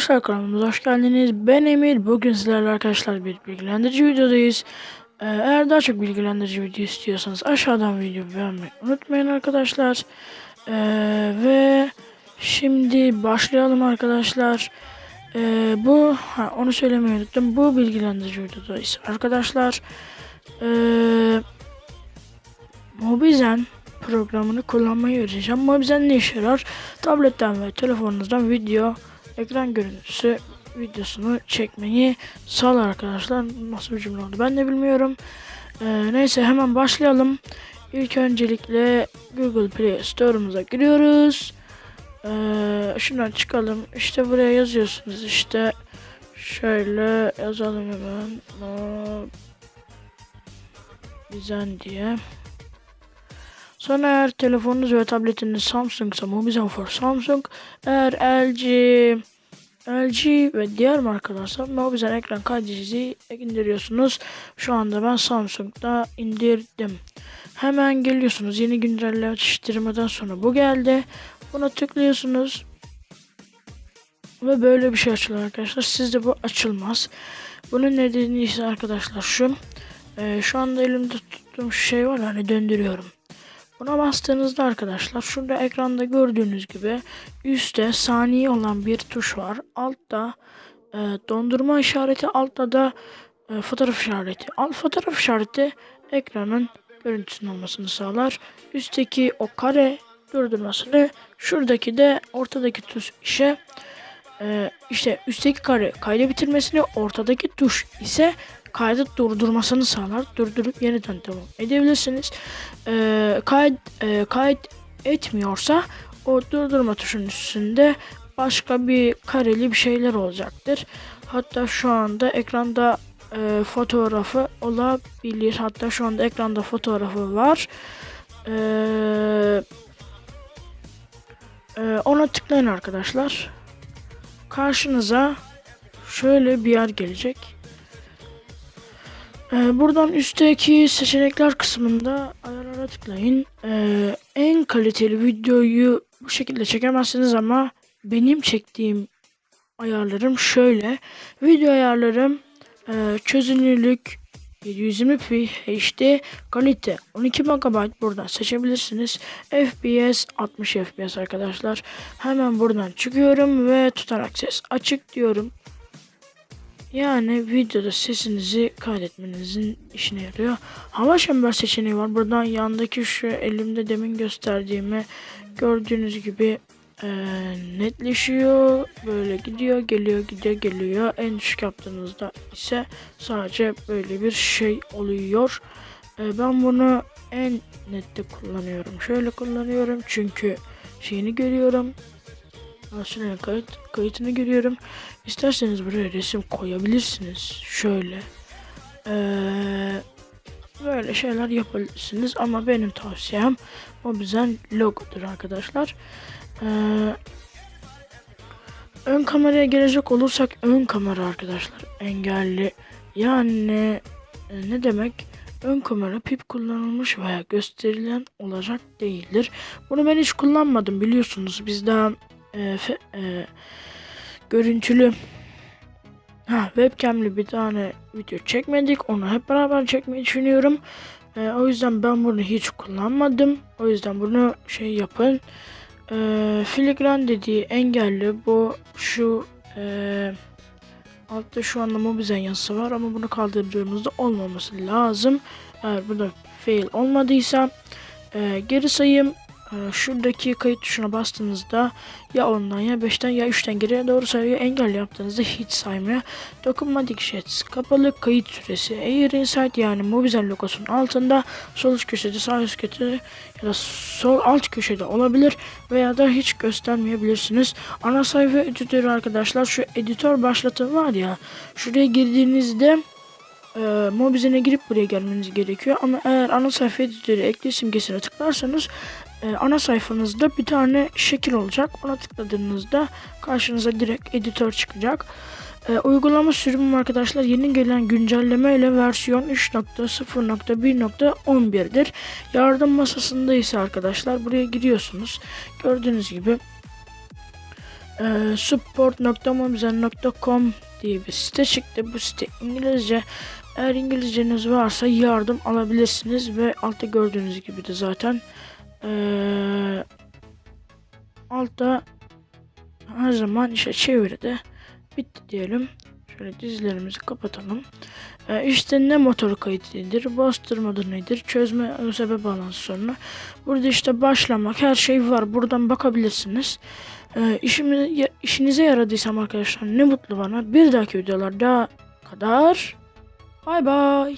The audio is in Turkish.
Arkadaşlar kanalımıza hoş geldiniz. Ben Emir. Bugün sizlerle arkadaşlar bir bilgilendirici videodayız. Ee, eğer daha çok bilgilendirici video istiyorsanız aşağıdan video beğenmeyi unutmayın arkadaşlar. Ee, ve şimdi başlayalım arkadaşlar. Ee, bu ha, onu söylemeyi unuttum. Bu bilgilendirici videodayız arkadaşlar. Ee, Mobizen programını kullanmayı öğreteceğim. Mobizen ne işe yarar? Tabletten ve telefonunuzdan video, ekran görüntüsü videosunu çekmeyi sağlar arkadaşlar. Nasıl bir cümle oldu ben de bilmiyorum. Ee, neyse hemen başlayalım. İlk öncelikle Google Play Store'umuza giriyoruz. Ee, şuradan çıkalım. İşte buraya yazıyorsunuz işte. Şöyle yazalım hemen. Mobizen diye. Sonra eğer telefonunuz ve tabletiniz Samsung ise Mobizen for Samsung. Eğer LG, LG ve diğer markalarsa Mobizen ekran kaydediciyi indiriyorsunuz. Şu anda ben Samsung'da indirdim. Hemen geliyorsunuz yeni güncelleştirmeden sonra bu geldi. Buna tıklıyorsunuz. Ve böyle bir şey açılıyor arkadaşlar. Sizde bu açılmaz. Bunun nedeni ise arkadaşlar şu. Ee, şu anda elimde tuttuğum şey var hani döndürüyorum. Buna bastığınızda arkadaşlar şurada ekranda gördüğünüz gibi üstte saniye olan bir tuş var. Altta e, dondurma işareti altta da e, fotoğraf işareti. Alt fotoğraf işareti ekranın görüntüsünün olmasını sağlar. Üstteki o kare durdurmasını şuradaki de ortadaki tuş işe e, işte üstteki kare kaydı bitirmesini ortadaki tuş ise kaydı durdurmasını sağlar. Durdurup yeniden devam edebilirsiniz. Ee, kayıt e, kayıt etmiyorsa o durdurma tuşunun üstünde başka bir kareli bir şeyler olacaktır. Hatta şu anda ekranda e, fotoğrafı olabilir. Hatta şu anda ekranda fotoğrafı var. Ee, e, ona tıklayın arkadaşlar. Karşınıza şöyle bir yer gelecek. Ee, buradan üstteki seçenekler kısmında ayarlara tıklayın. Ee, en kaliteli videoyu bu şekilde çekemezsiniz ama benim çektiğim ayarlarım şöyle. Video ayarlarım e, çözünürlük 720p HD kalite 12 MB buradan seçebilirsiniz. FPS 60 FPS arkadaşlar. Hemen buradan çıkıyorum ve tutarak ses açık diyorum. Yani videoda sesinizi kaydetmenizin işine yarıyor. Hava şember seçeneği var. Buradan yandaki şu elimde demin gösterdiğimi gördüğünüz gibi e, netleşiyor. Böyle gidiyor, geliyor, gidiyor, geliyor. En düşük yaptığınızda ise sadece böyle bir şey oluyor. E, ben bunu en nette kullanıyorum. Şöyle kullanıyorum çünkü şeyini görüyorum. Aslında kayıt, kayıtını görüyorum. İsterseniz buraya resim koyabilirsiniz. Şöyle. Ee, böyle şeyler yapabilirsiniz. Ama benim tavsiyem o bizden logodur arkadaşlar. Ee, ön kameraya gelecek olursak ön kamera arkadaşlar engelli. Yani e, ne demek? Ön kamera pip kullanılmış veya gösterilen olacak değildir. Bunu ben hiç kullanmadım biliyorsunuz. Biz daha e, e, görüntülü ha, webcamli bir tane video çekmedik. Onu hep beraber çekmeyi düşünüyorum. E, o yüzden ben bunu hiç kullanmadım. O yüzden bunu şey yapın. E, filigran dediği engelli bu şu e, altta şu anda mobizen yazısı var ama bunu kaldırdığımızda olmaması lazım. Eğer burada fail olmadıysa e, geri sayım ee, şuradaki kayıt tuşuna bastığınızda ya ondan ya 5'ten ya 3'ten geriye doğru sayıyor. Engel yaptığınızda hiç saymıyor. Dokunmatik Shades kapalı kayıt süresi. Air Insight yani Mobizen logosunun altında sol üst köşede sağ üst köşede ya da sol alt köşede olabilir veya da hiç göstermeyebilirsiniz. Ana sayfa editörü arkadaşlar şu editör başlatın var ya şuraya girdiğinizde e, Mobizen'e girip buraya gelmeniz gerekiyor. Ama eğer ana sayfa editörü ekle simgesine tıklarsanız e, ana sayfanızda bir tane şekil olacak. Ona tıkladığınızda karşınıza direkt editör çıkacak. E, uygulama sürümü arkadaşlar yeni gelen güncelleme ile versiyon 3.0.1.11'dir. Yardım masasında ise arkadaşlar buraya giriyorsunuz. Gördüğünüz gibi e, support.mobizen.com diye bir site çıktı. Bu site İngilizce. Eğer İngilizceniz varsa yardım alabilirsiniz ve altta gördüğünüz gibi de zaten e, altta her zaman işte çeviride bitti diyelim. Şöyle dizilerimizi kapatalım. Ee, işte ne motor kayıt nedir, bastırmadır nedir, çözme ÖSB bağlantısı sorunu. Burada işte başlamak her şey var. Buradan bakabilirsiniz. Ee, işimi, işinize yaradıysam arkadaşlar ne mutlu bana. Bir dahaki videolarda kadar bay bay.